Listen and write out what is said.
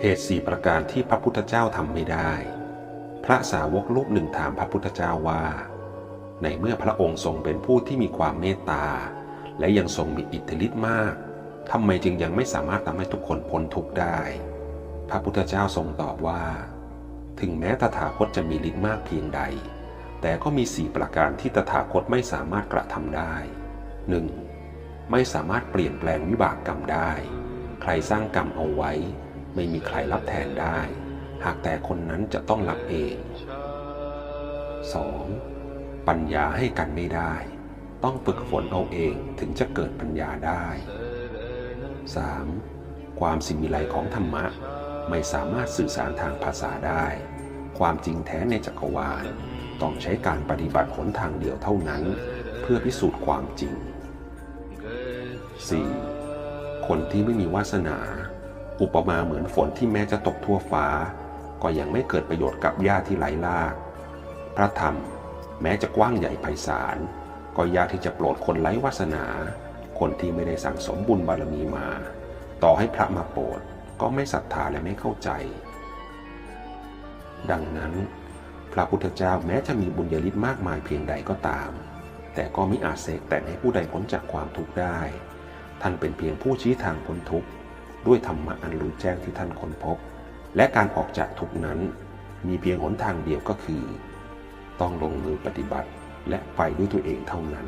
เหตุสี่ประการที่พระพุทธเจ้าทำไม่ได้ พระสาวกรูปหนึ่งถามพระพุทธเจ้าว่า ในเมื่อพระองค์ทรงเป็นผู้ที่มีความเมตตา และยังทรงมีอิทธิฤทธิ์มากทำไมจึงยังไม่สามารถทำให้ทุกคนพ้นทุกข์ได้ พระพุทธเจ้าทรงตอบว่า ถึงแม้ตถาคตจะมีฤทธิ์มากเพียงใด แต่ก็มีสี่ประการที่ตถาคตไม่สามารถกระทำได้ 1. ไม่สามารถเปลี่ยนแปลงวิบากกรรมได้ ใครสร้างกรรมเอาไว้ ไม่มีใครรับแทนได้ หากแต่คนนั้นจะต้องรับเอง 2. ปัญญาให้กันไม่ได้ ต้องฝึกฝนเอาเองถึงจะเกิดปัญญาได้ 3. ความสิมิไลของธรรมะ ไม่สามารถสื่อสารทางภาษาได้ ความจริงแท้ในจักรวาล ต้องใช้การปฏิบัติหนทางเดียวเท่านั้น เพื่อพิสูจน์ความจริง 4. คนที่ไม่มีวาสนา อุปมาเหมือนฝนที่แม้จะตกทั่วฟ้า ก็ยังไม่เกิดประโยชน์กับหญ้าที่ไหลลาก พระธรรมแม้จะกว้างใหญ่ไพศาล ก็ยากที่จะโปรดคนไร้วาสนา คนที่ไม่ได้สั่งสมบุญบารมีมา ต่อให้พระมาโปรดก็ไม่ศรัทธาและไม่เข้าใจ ดังนั้น พระพุทธเจ้าแม้จะมีบุญญาลิศมากมายเพียงใดก็ตาม แต่ก็มิอาจเสกแต่งให้ผู้ใดพ้นจากความทุกข์ได้ ท่านเป็นเพียงผู้ชี้ทางพ้นทุกข์ ด้วยธรรมะอันรู้แจ้งที่ท่านค้นพบ และการออกจากทุกนั้น มีเพียงหนทางเดียวก็คือ ต้องลงมือปฏิบัติและไปด้วยตัวเองเท่านั้น